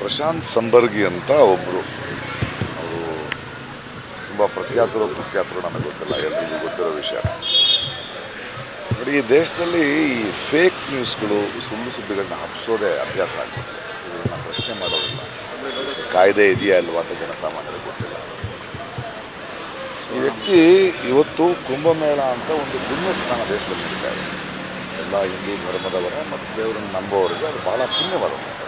ಪ್ರಶಾಂತ್ ಸಂಬರ್ಗಿ ಅಂತ ಒಬ್ಬರು ಅವರು ತುಂಬ ಪ್ರಖ್ಯಾತರು ಪ್ರಖ್ಯಾತರು ನನಗೆ ಗೊತ್ತಿಲ್ಲ, ಎಲ್ರಿಗೂ ಗೊತ್ತಿರೋ ವಿಷಯ. ನೋಡಿ, ಈ ದೇಶದಲ್ಲಿ ಈ ಫೇಕ್ ನ್ಯೂಸ್ಗಳು ಸುಳ್ಳು ಸುದ್ದಿಗಳನ್ನ ಹಬ್ಸೋದೇ ಅಭ್ಯಾಸ ಆಗ್ತದೆ ಇದನ್ನು ಪ್ರಶ್ನೆ ಮಾಡೋದಿಲ್ಲ. ಕಾಯ್ದೆ ಇದೆಯಾ ಅಲ್ವಾ ಅಂತ ಜನಸಾಮಾನ್ಯರಿಗೆ ಗೊತ್ತಿಲ್ಲ. ಈ ವ್ಯಕ್ತಿ ಇವತ್ತು ಕುಂಭಮೇಳ ಅಂತ ಒಂದು ಪುಣ್ಯಸ್ಥಾನ ದೇಶದಲ್ಲಿ ನಡೀತಾ ಎಲ್ಲ ಹಿಂದೂ ಧರ್ಮದವರ, ಮತ್ತು ದೇವರನ್ನು ನಂಬೋರಿಗೆ ಅದು ಬಹಳ ಪುಣ್ಯವಾದ ಸ್ಥಳ.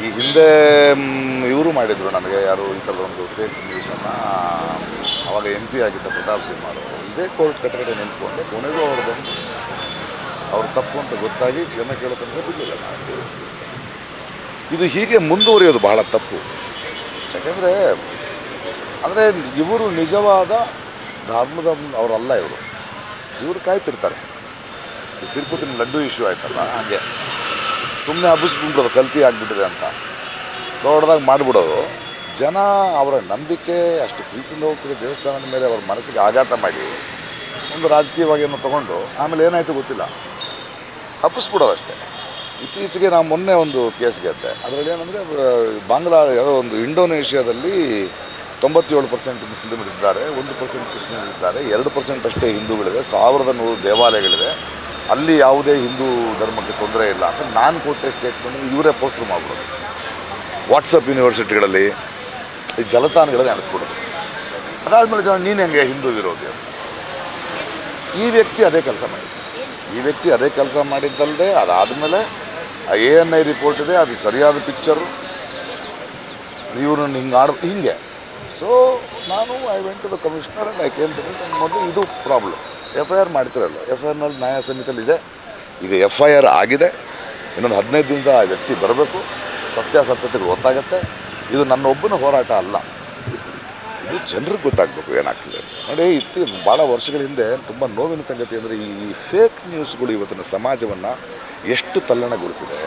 ಈ ಹಿಂದೆ ಇವರು ಮಾಡಿದರು ನನಗೆ ಯಾರು ಈ ಥರದ ಒಂದು ಫೇಕ್ ನ್ಯೂಸನ್ನು ಅವಾಗ ಎಂ ಪಿ ಆಗಿದ್ದ ಪ್ರತಾಪ್ ಸಿಂಹ ಅವರು. ಇದೇ ಕೋರ್ಟ್ ಕಟ್ಟಕಡೆ ನಿಂತ್ಕೊಂಡು. ಕೊನೆಗೂ ಅವರು ಬಂದು ಅವ್ರು ತಪ್ಪು ಅಂತ ಗೊತ್ತಾಗಿ ಕ್ಷಮೆ ಕೇಳೋತಂದ್ರೆ ಬಿಡಲಿಲ್ಲ ನಾನು. ಇದು ಹೀಗೆ ಮುಂದುವರಿಯೋದು ಬಹಳ ತಪ್ಪು. ಯಾಕೆಂದರೆ, ಅಂದರೆ ಇವರು ನಿಜವಾದ ಧರ್ಮದ ಅವರಲ್ಲ ಇವರು. ಇವರು ಕಾಯ್ತಿರ್ತಾರೆ. ತಿರುಪತಿನ ತಿರುಪತಿ ಲಡ್ಡು ಇಶ್ಯೂ ಆಯ್ತಲ್ಲ, ಹಾಗೆ. ಸುಮ್ಮನೆ ಹಬ್ಬಿಸ್ಬಿಡೋದು ಕಲ್ತಿ ಆಗಿಬಿಟ್ಟಿದೆ ಅಂತ. ದೊಡ್ಡದಾಗಿ ಮಾಡಿಬಿಡೋದು. ಜನ ಅವರ ನಂಬಿಕೆ, ಅಷ್ಟು ಪ್ರೀತಿಯಿಂದ ಹೋಗ್ತಿರೋ ದೇವಸ್ಥಾನದ ಮೇಲೆ ಅವ್ರ ಮನಸ್ಸಿಗೆ ಆಘಾತ ಮಾಡಿ, ಒಂದು ರಾಜಕೀಯವಾಗಿ ಏನೋ ತೊಗೊಂಡು, ಆಮೇಲೆ ಏನಾಯಿತು ಗೊತ್ತಿಲ್ಲ. ಹಬ್ಬಿಸ್ಬಿಡೋದು ಅಷ್ಟೇ. ಇತ್ತೀಚೆಗೆ ನಾವು ಮೊನ್ನೆ ಒಂದು ಕೇಸ್ ಗೆದ್ದೆ. ಅದರಲ್ಲಿ ಏನಂದರೆ ಬಾಂಗ್ಲಾ ಯಾವುದೋ ಒಂದು ಇಂಡೋನೇಷ್ಯಾದಲ್ಲಿ ತೊಂಬತ್ತೇಳು ಪರ್ಸೆಂಟ್ ಮುಸ್ಲಿಮರು ಇದ್ದಾರೆ, ಒಂದು ಪರ್ಸೆಂಟ್ ಕ್ರಿಶ್ಚಿಯನ್ ಇದ್ದಾರೆ, ಎರಡು ಪರ್ಸೆಂಟ್ ಅಷ್ಟೇ ಹಿಂದೂಗಳಿದೆ, ಸಾವಿರದ ನೂರು ದೇವಾಲಯಗಳಿದೆ. ಅಲ್ಲಿ ಯಾವುದೇ ಹಿಂದೂ ಧರ್ಮಕ್ಕೆ ತೊಂದರೆ ಇಲ್ಲ ಅಂತ ನಾನು ಕೊಟ್ಟೆ ಸ್ಟೇಟ್ಮೆಂಟ್ ಇವರೇ ಪೋಸ್ಟರ್ ಮಾಡಿಬಿಡೋದು. ವಾಟ್ಸಪ್ ಯೂನಿವರ್ಸಿಟಿಗಳಲ್ಲಿ ಈ ಜಲತಾಣಗಳಲ್ಲಿ ಅನಿಸ್ಬಿಡೋದು ಅದಾದಮೇಲೆ ಜನ, ನೀನು ಹೆಂಗೆ ಹಿಂದೂ ವಿರೋಧಿ ಅಂತ. ಈ ವ್ಯಕ್ತಿ ಅದೇ ಕೆಲಸ ಮಾಡಿದ್ದು. ಈ ವ್ಯಕ್ತಿ ಅದೇ ಕೆಲಸ ಮಾಡಿದ್ದಲ್ಲದೆ ಅದಾದಮೇಲೆ ಎ ಎನ್ ಐ ರಿಪೋರ್ಟ್ ಇದೆ, ಅದು ಸರಿಯಾದ ಪಿಕ್ಚರು ಇವ್ರನ್ನ ಹಿಂಗೆ ಆಡ್ ಹಿಂಗೆ. ಸೊ ನಾನು I went to the commissioner and I came to this ಇದು ಪ್ರಾಬ್ಲಮ್ ಎಫ್ ಐ ಆರ್ ಮಾಡ್ತಿರಲ್ಲ ಎಫ್ ಐ ಆರ್ನಲ್ಲಿ ನ್ಯಾಯ ಸಮಿತಿಯಲ್ಲಿ ಇದೆ ಈಗ ಎಫ್ ಐ ಆರ್ ಆಗಿದೆ. ಇನ್ನೊಂದು ಹದಿನೈದು ದಿನದ ಆ ವ್ಯಕ್ತಿ ಬರಬೇಕು. ಸತ್ಯಾಸತ್ಯತೆಗಳು ಗೊತ್ತಾಗುತ್ತೆ. ಇದು ನನ್ನ ಒಬ್ಬನ ಹೋರಾಟ ಅಲ್ಲ. ಇದು ಜನರಿಗೆ ಗೊತ್ತಾಗಬೇಕು ಏನಾಗ್ತಿದೆ. ನೋಡಿ, ಇತ್ತಿ ಭಾಳ ವರ್ಷಗಳ ಹಿಂದೆ ತುಂಬ ನೋವಿನ ಸಂಗತಿ ಅಂದರೆ ಈ ಫೇಕ್ ನ್ಯೂಸ್ಗಳು ಇವತ್ತಿನ ಸಮಾಜವನ್ನು ಎಷ್ಟು ತಲ್ಲಣಗೊಳಿಸಿದೆ.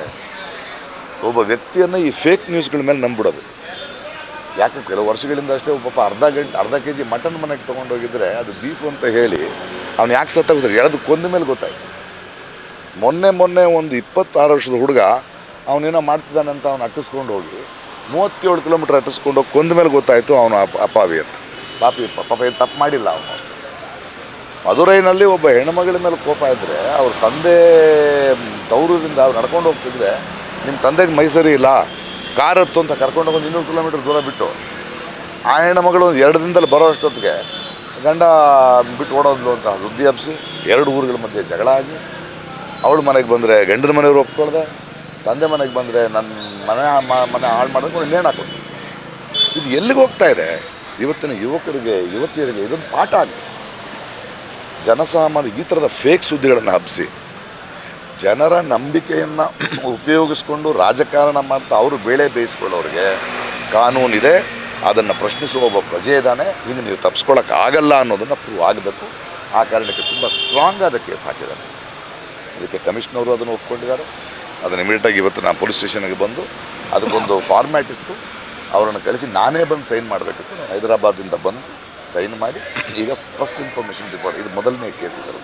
ಒಬ್ಬ ವ್ಯಕ್ತಿಯನ್ನು ಈ ಫೇಕ್ ನ್ಯೂಸ್ಗಳ ಮೇಲೆ ನಂಬಿಡೋದು ಯಾಕೆ ಕೆಲವು ವರ್ಷಗಳಿಂದ ಅಷ್ಟೇ ಪಾಪ ಅರ್ಧ ಗಂಟೆ, ಅರ್ಧ ಕೆ ಜಿ ಮಟನ್ ಮನೆಗೆ ತೊಗೊಂಡೋಗಿದ್ರೆ ಅದು ಬೀಫ್ ಅಂತ ಹೇಳಿ ಅವ್ನು ಯಾಕೆ ಸತ್ತಾಗಿದ್ರೆ? ಎಳೆದು ಕೊಂದ ಮೇಲೆ ಗೊತ್ತಾಯ್ತು. ಮೊನ್ನೆ ಮೊನ್ನೆ ಒಂದು ಇಪ್ಪತ್ತಾರು ವರ್ಷದ ಹುಡುಗ ಅವನೇನೋ ಮಾಡ್ತಿದ್ದಾನೆ ಅಂತ ಅವ್ನು ಅಟ್ಟಿಸ್ಕೊಂಡು ಹೋಗಿ, ಮೂವತ್ತೇಳು ಕಿಲೋಮೀಟ್ರ್ ಅಟ್ಟಿಸ್ಕೊಂಡು ಹೋಗಿ ಕೊಂದ ಮೇಲೆ ಗೊತ್ತಾಯಿತು ಅವನು ಅಪ್ಪ ಅಪಾವಿ ಅಂತ. ಪಾಪಿ ಪಾಪ ಏನು ತಪ್ಪು ಮಾಡಿಲ್ಲ ಅವನು. ಮಧುರೈನಲ್ಲಿ ಒಬ್ಬ ಹೆಣ್ಮಗಳ ಮೇಲೆ ಕೋಪ ಇದ್ದರೆ ಅವ್ರ ತಂದೆ ತೌರೂರಿಂದ ಅವ್ರು ನಡ್ಕೊಂಡು ಹೋಗ್ತಿದ್ರೆ ನಿಮ್ಮ ತಂದೆಗೆ ಮೈಸರಿ ಇಲ್ಲ ಕಾರ್ ಹತ್ತು ಅಂತ ಕರ್ಕೊಂಡು ಹೋಗಿ ಇನ್ನೂರು ಕಿಲೋಮೀಟ್ರ್ ದೂರ ಬಿಟ್ಟು ಆ ಹೆಣ್ಮಗಳು ಒಂದು ಎರಡು ದಿನದಲ್ಲಿ ಬರೋ ಅಷ್ಟೊತ್ತಿಗೆ ಗಂಡ ಬಿಟ್ಟು ಓಡೋದ್ಲು ಅಂತ ಸುದ್ದಿ ಹಬ್ಬಿಸಿ ಎರಡು ಊರುಗಳ ಮಧ್ಯೆ ಜಗಳ ಆಗಿ ಅವಳು ಮನೆಗೆ ಬಂದರೆ ಗಂಡನ ಮನೆಯವರು ಒಪ್ಕೊಳ್ದೆ, ತಂದೆ ಮನೆಗೆ ಬಂದರೆ ನನ್ನ ಮನೆ ಮನೆ ಹಾಳು ಮಾಡೋದು ಇನ್ನೇನು ಹಾಕೋದು ಇದು ಎಲ್ಲಿಗೆ ಹೋಗ್ತಾ ಇದೆ? ಇವತ್ತಿನ ಯುವಕರಿಗೆ, ಯುವತಿಯರಿಗೆ ಇದೊಂದು ಪಾಠ ಆಗಿದೆ. ಜನಸಾಮಾನ್ಯ ಈ ಥರದ ಫೇಕ್ ಸುದ್ದಿಗಳನ್ನು ಹಬ್ಬಿಸಿ ಜನರ ನಂಬಿಕೆಯನ್ನು ಉಪಯೋಗಿಸ್ಕೊಂಡು ರಾಜಕಾರಣ ಮಾಡ್ತಾ ಅವರು ಬೇಳೆ ಬೇಯಿಸ್ಕೊಳ್ಳೋರಿಗೆ ಕಾನೂನಿದೆ. ಅದನ್ನು ಪ್ರಶ್ನಿಸುವ ಒಬ್ಬ ಪ್ರಜೆ ಇದ್ದಾನೆ. ಇನ್ನು ನೀವು ತಪ್ಪಿಸ್ಕೊಳ್ಳೋಕ್ಕಾಗಲ್ಲ ಅನ್ನೋದನ್ನು ಪ್ರೂವ್ ಆಗಬೇಕು. ಆ ಕಾರಣಕ್ಕೆ ತುಂಬ ಸ್ಟ್ರಾಂಗ್ ಆದ ಕೇಸ್ ಹಾಕಿದ್ದಾರೆ. ಅದಕ್ಕೆ ಕಮಿಷನರು ಅದನ್ನು ಒಪ್ಕೊಂಡಿದ್ದಾರೆ. ಅದನ್ನು ಇಮಿಡಿಯೇಟಾಗಿ ಇವತ್ತು ನಾನು ಪೊಲೀಸ್ ಸ್ಟೇಷನ್ಗೆ ಬಂದು ಅದಕ್ಕೊಂದು ಫಾರ್ಮ್ಯಾಟ್ ಇತ್ತು. ಅವರನ್ನು ಕಳಿಸಿ ನಾನೇ ಬಂದು ಸೈನ್ ಮಾಡಬೇಕಿತ್ತು. ಹೈದರಾಬಾದಿಂದ ಬಂದು ಸೈನ್ ಮಾಡಿ ಈಗ ಫಸ್ಟ್ ಇನ್ಫಾರ್ಮೇಷನ್ ರಿಪೋರ್ಟ್ ಇದು ಮೊದಲನೇ ಕೇಸ್ ಇದ್ದರು